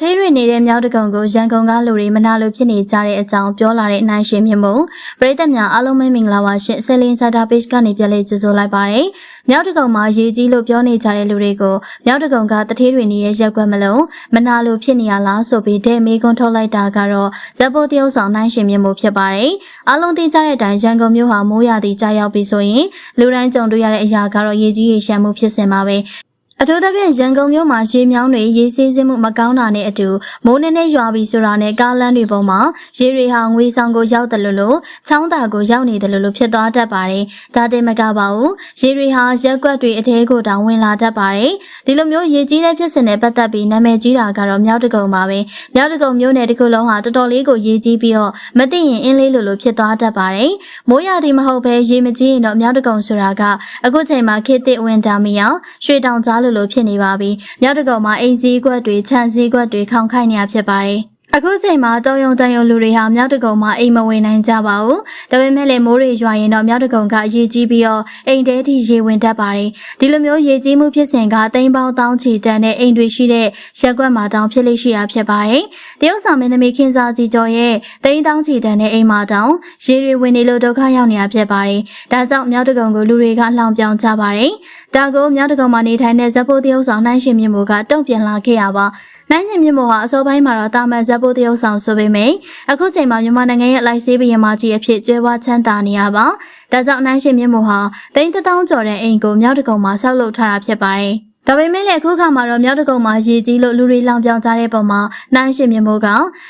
ထေးတွေနေတဲ့မြောက်တကုံကိုရန်ကုန်ကလူတွေမနာလိုဖြစ်နေကြတဲ့အကြောင်းပြောလာတဲ့နိုင်ရှင်မြင့်မို့ပရိသတ်များအားလုံးပဲမင်္ဂလာပါရှင်ဆယ်လင်းစာတာ page ကနေပြန်လေးကြိုဆိုလိုက်ပါတယ်မြောက်တကုံမှာရေကြီးလို့ပြောနေကြတဲ့လူတွေကိုမြောက်တကုံကတထေးတွေနေတဲ့ရက်ကွက်မလုံးမနာလိုဖြစ်နေရလားဆိုပြီးတဲ့မေကွန်းထုတ်လိုက်တာကတော့ဇက်ပိုတရုပ်ဆောင်နိုင်ရှင်မြင့်မို့ဖြစ်ပါတယ်အားလုံးသိကြတဲ့အတိုင်းရန်ကုန်မြို့ဟာမိုးရာသီကြာရောက်ပြီဆိုရင်လူတိုင်းကြုံတွေ့ရတဲ့အရာကတော့ရေကြီးရေရှမ်းမှုဖြစ်စင်ပါပဲ အထူးသဖြင့်ရန်ကုန်မြို့မှာရေမြောင်းတွေရေစီးဆင်းမှုမကောင်းတာနဲ့အတူမိုးနဲ့နဲ့ရွာပြီးဆိုတာနဲ့ကားလမ်းတွေပေါ်မှာရေတွေဟာငွေဆောင်ကိုရောက်တယ်လို့လို့ချောင်းသာကိုရောက်နေတယ်လို့လို့ဖြစ်သွားတတ်ပါတယ်။ဒါတင်မကပါဘူး။ရေတွေဟာရက်ကွက်တွေအထဲကိုတောင်ဝင်လာတတ်ပါတယ်။ဒီလိုမျိုးရေကြီးတဲ့ဖြစ်စဉ်နဲ့ပတ်သက်ပြီးနာမည်ကြီးတာကတော့မြောက်တကုံပါပဲ။မြောက်တကုံမြို့နယ်တစ်ခုလုံးဟာတော်တော်လေးကိုရေကြီးပြီးတော့မသိရင်အင်းလေးလိုလိုဖြစ်သွားတတ်ပါတယ်။မိုးရာသီမဟုတ်ဘဲရေမကြီးရင်တော့မြောက်တကုံဆိုတာကအခုချိန်မှာခေတ်သစ်ဝင်တာမီအောင်ရွှေတောင်ကြားလိုလိုဖြစ်နေပါပြီ။မြောက်တကုံမှာအိမ်စည်းကွက်တွေခြံစည်းကွက်တွေခေါင်ခိုက်နေရဖြစ်ပါတယ်။အခုချိန်မှာတောင်ယုံတန်ယုံလူတွေဟာမြောက်တကုံမှာအိမ်မဝင်နိုင်ကြပါဘူး။ဒါပေမဲ့လည်းမိုးတွေရွာရင်တော့မြောက်တကုံကရေကြီးပြီးတော့အိမ်တဲထိရေဝင်တတ်ပါတယ်။ဒီလိုမျိုးရေကြီးမှုဖြစ်စဉ်ကတိမ်ပေါင်းတောင်းချီတန်တဲ့အိမ်တွေရှိတဲ့ရက်ကွက်မှာတောင်ဖြစ်လိမ့်ရှိတာဖြစ်ပါတယ်။တရုတ်ဆောင်မင်းသမီးခင်စာကြီးကျော်ရဲ့တိမ်တောင်းချီတန်တဲ့အိမ်မှာတောင်ရေတွေဝင်နေလို့ဒုက္ခရောက်နေတာဖြစ်ပါတယ်။ဒါကြောင့်မြောက်တကုံကိုလူတွေကလှောင်ပြောင်ကြပါတယ်။ဒါကိုမြောက်တကုံမှာနေထိုင်တဲ့ဇက်ဖို့တရုတ်ဆောင်နှိုင်းရှင်မြင့်မို့ကတုံ့ပြန်လာခဲ့ရပါ။နိုင်ရှင်မြင့်မို့ဟာအစောပိုင်းမှာတော့တာမန်ဇက်ဖို့တရုတ်ဆောင်ဆိုပေမယ့်အခုချိန်မှာမြန်မာနိုင်ငံရဲ့လိုက်ဆေးဘရင်မကြီးအဖြစ်ကျွဲဝါချမ်းသာနေရပါ။ဒါကြောင့်နိုင်ရှင်မြင့်မို့ဟာတိန်းတောင်းကျော်တဲ့အိမ်ကိုမြောက်တကုံမှာဆောက်လုပ်ထားတာဖြစ်ပါတယ်။ ဒါပေမဲ့လည်းအခုခါမှာတော့မြောက်တကုံမှာရေကြီးလို့လူတွေလောင်ပြောင်ကြတဲ့ပုံမှာနိုင်ရှင်မြမိုးက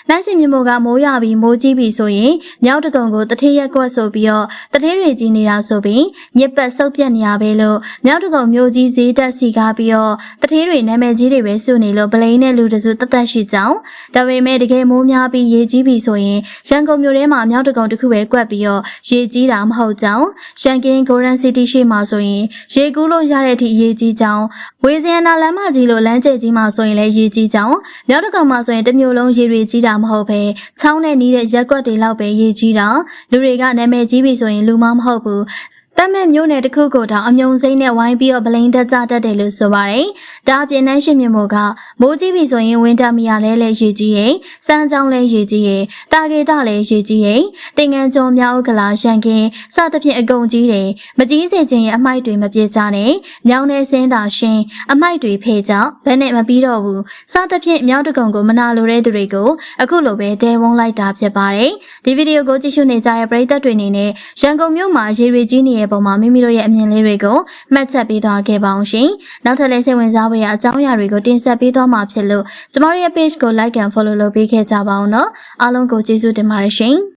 နိုင်ရှင်မြမိုးကမိုးရပြီးမိုးကြီးပြီဆိုရင်မြောက်တကုံကိုတထေးရက်ကွက်ဆိုပြီးတော့တထေးတွေကြီးနေတာဆိုပြီးညစ်ပတ်ဆုပ်ပြက်နေရပဲလို့မြောက်တကုံမျိုးကြီးဈေးတက်စီကားပြီးတော့တထေးတွေနာမည်ကြီးတွေပဲစုနေလို့ပလိန်နဲ့လူတစုတသက်ရှိကြောင်းဒါပေမဲ့တကယ်မိုးများပြီးရေကြီးပြီဆိုရင်ရန်ကုန်မြို့ထဲမှာမြောက်တကုံတစ်ခုပဲကွက်ပြီးတော့ရေကြီးတာမဟုတ်ကြောင်းရှန်ကင်းဂိုရန်စီတီရှိမှာဆိုရင်ရေကူးလို့ရတဲ့အထိရေကြီးကြောင်းဝေဇင်နာလမ်းမကြီးလိုလမ်းကျကြီးမှာဆိုရင်လည်းရေကြီးကြောင်းမြောက်တကောင်မှာဆိုရင်တစ်မျိုးလုံးရေတွေကြီးတာမဟုတ်ပဲချောင်းနဲ့နီးတဲ့ရက်ကွက်တွေလောက်ပဲရေကြီးတာလူတွေကနာမည်ကြီးပြီဆိုရင်လူမမဟုတ်ဘူး တတ်မဲ့မျိုးနယ်တစ်ခုကိုတောင်အမြုံစိမ့်နဲ့ဝိုင်းပြီးတော့ဗလိန်တက်ကြတတ်တယ်လို့ဆိုပါတယ်။ဒါအပြင်နှမ်းရှင်မြမို့ကမိုးကြီးပြီဆိုရင်ဝင်းတက်မရလဲလဲရေကြီးရင်စမ်းချောင်းလဲရေကြီးရင်တာဂေတလဲရေကြီးရင်တင်ငန်းကျော်မြောက်ဥက္ကလာရှန်ကင်းစသဖြင့်အကုန်ကြီးတယ်မကြီးစေခြင်းရဲ့အမိုက်တွေမပြေကြနဲ့မြောင်းနဲ့ဆင်းတာရှင်အမိုက်တွေဖေးကြောင့်ဘယ်နဲ့မပြီးတော့ဘူးစသဖြင့်မြောက်တကုံကိုမနာလိုတဲ့သူတွေကိုအခုလိုပဲတဲဝုန်းလိုက်တာဖြစ်ပါတယ်ဒီဗီဒီယိုကိုကြည့်ရှုနေကြတဲ့ပရိသတ်တွေအနေနဲ့ရန်ကုန်မြို့မှာရေတွေကြီးနေတဲ့ပုံမှာမိမိတို့ရဲ့အမြင်လေးတွေကိုမှတ်ချက်ပေးသွားခဲ့ပါအောင်ရှင်နောက်ထပ်လည်းစိတ်ဝင်စားဖွယ်ရာအကြောင်းအရာတွေကိုတင်ဆက်ပေးသွားမှာဖြစ်လို့ကျမတို့ရဲ့ page ကို like and follow လုပ်ပေးခဲ့ကြပါအောင်နော်အားလုံးကိုကျေးဇူးတင်ပါတယ်ရှင်